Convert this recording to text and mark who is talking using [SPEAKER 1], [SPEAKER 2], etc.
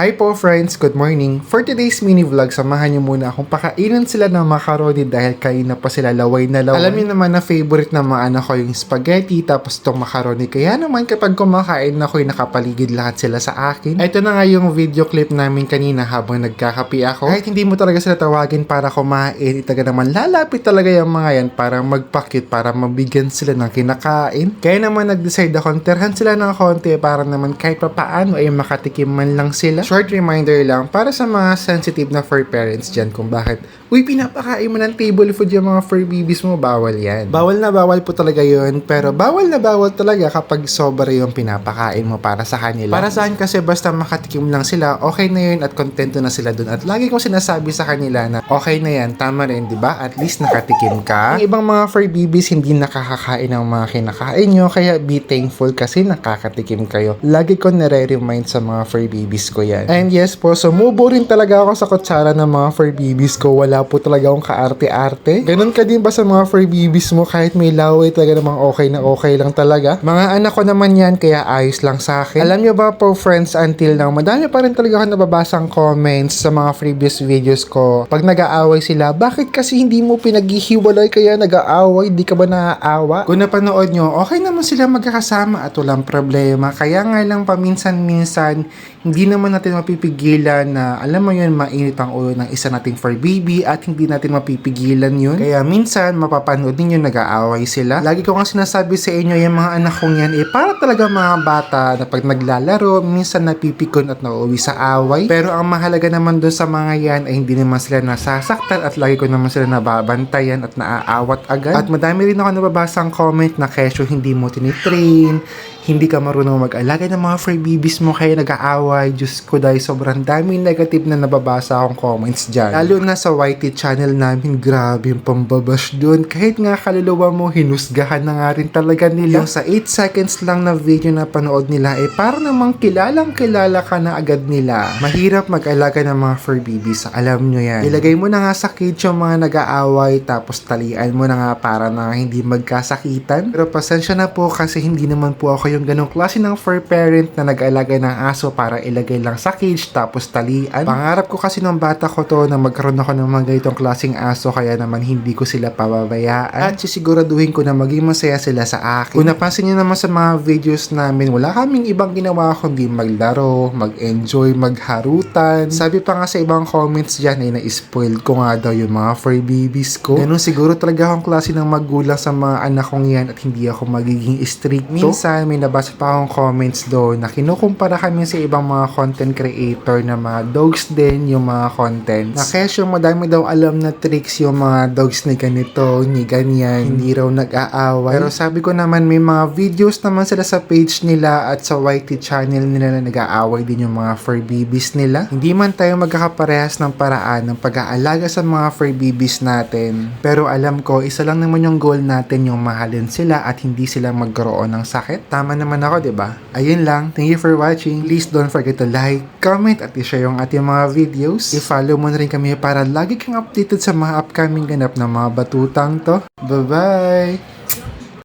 [SPEAKER 1] Hi po friends, good morning. For today's mini vlog, samahan niyo muna akong pakainin sila ng macaroni dahil kain na pa sila laway na laway. Alam niyo naman na favorite ng mga anak ko yung spaghetti tapos itong macaroni. Kaya naman kapag kumakain ako, nakapaligid lahat sila sa akin. Ito na nga yung video clip namin kanina habang nagkakapi ako. Kahit hindi mo talaga sila tawagin para kumain, itaga naman lalapit talaga yung mga yan para magpakit, para mabigyan sila ng kinakain. Kaya naman nag-decide ako, terhan sila ng konti para naman kahit pa paano ay makatikim man lang sila. Short reminder lang para sa mga sensitive na fur parents dyan kung bakit, uy, pinapakain mo ng table food yung mga fur babies mo, bawal yan. Bawal na bawal po talaga yun, pero bawal na bawal talaga kapag sobra yung pinapakain mo para sa kanila. Para sa akin kasi basta makatikim lang sila, okay na yun at kontento na sila dun. At lagi kong sinasabi sa kanila na okay na yan, tama rin, di ba? At least nakatikim ka. Yung ibang mga fur babies hindi nakakakain ng mga kinakain nyo, kaya be thankful kasi nakakatikim kayo. Lagi ko nare-remind sa mga fur babies ko yan. And yes po, sumubo rin talaga ako sa kutsara ng mga fur babies ko. Wala po talaga akong kaarte-arte. Ganun ka din ba sa mga fur babies mo kahit may laway talaga namang okay na okay lang talaga? Mga anak ko naman yan, kaya ayos lang sa akin. Alam nyo ba po friends, until now, madami pa rin talaga ako nababasang comments sa mga previous videos ko. Pag nag-aaway sila, bakit kasi hindi mo pinaghihiwalay kaya nag-aaway? Di ka ba naaawa? Kung napanood nyo, okay naman sila magkakasama at walang problema. Kaya nga lang paminsan-minsan, hindi naman natin mapipigilan na, alam mo yun, mainit ang ulo ng isa nating for baby at hindi natin mapipigilan yun. Kaya minsan, mapapanood ninyo nag-aaway sila. Lagi ko nga sinasabi sa inyo, yung mga anak kong yan, eh, para talaga mga bata na pag naglalaro, minsan napipikon at nauuwi sa away. Pero ang mahalaga naman doon sa mga yan ay hindi naman sila nasasaktan at lagi ko naman sila nababantayan at naaawat agad. At madami rin ako nababasang comment na kesyo hindi mo tinitrain, hindi ka marunong mag-alaga ng mga fur babies mo kaya nag-aaway. Diyos ko dahil sobrang daming negative na nababasa akong comments dyan. Lalo na sa YT channel namin, grabe yung pambabash doon. Kahit nga kaluluwa mo, hinusgahan na nga rin talaga nila. Sa 8 seconds lang na video na panood nila, eh para namang kilalang kilala ka na agad nila. Mahirap mag-alaga ng mga fur babies, alam nyo yan. Ilagay mo na nga sa cage yung mga nag-aaway, tapos talian mo na nga para na hindi magkasakitan. Pero pasensya na po kasi hindi naman po ako yung ganong klase ng fur parent na nag-alaga ng aso para ilagay lang sa cage tapos talian. Pangarap ko kasi nung bata ko to na magkaroon ako ng mga ganitong klaseng aso kaya naman hindi ko sila pababayaan at sisiguraduhin ko na maging masaya sila sa akin. Kung napansin niyo naman sa mga videos namin, wala kaming ibang ginawa kundi maglaro, mag-enjoy, magharutan. Sabi pa nga sa ibang comments dyan ay na-spoil ko nga daw yung mga fur babies ko. Ganun siguro talaga akong klase ng magulang sa mga anak kong yan at hindi ako magiging strict. Minsan may nabasa pa akong comments doon na kinukumpara kami sa ibang mga content creator na mga dogs din yung mga contents. Na kesyo madami daw alam na tricks yung mga dogs ni ganito, ni ganyan, hindi raw nag-aaway. Pero sabi ko naman may mga videos naman sila sa page nila at sa YT channel nila na nag-aaway din yung mga fur babies nila. Hindi man tayo magkakaparehas ng paraan ng pag-aalaga sa mga fur babies natin. Pero alam ko, isa lang naman yung goal natin yung mahalin sila at hindi sila magkaroon ng sakit. Tama naman ako, 'di ba? Ayun lang. Thank you for watching. Please don't forget to like, comment at i-share yung ating mga videos. I-follow mo na rin kami para lagi kang updated sa mga upcoming ganap na mga batutang to. Bye-bye!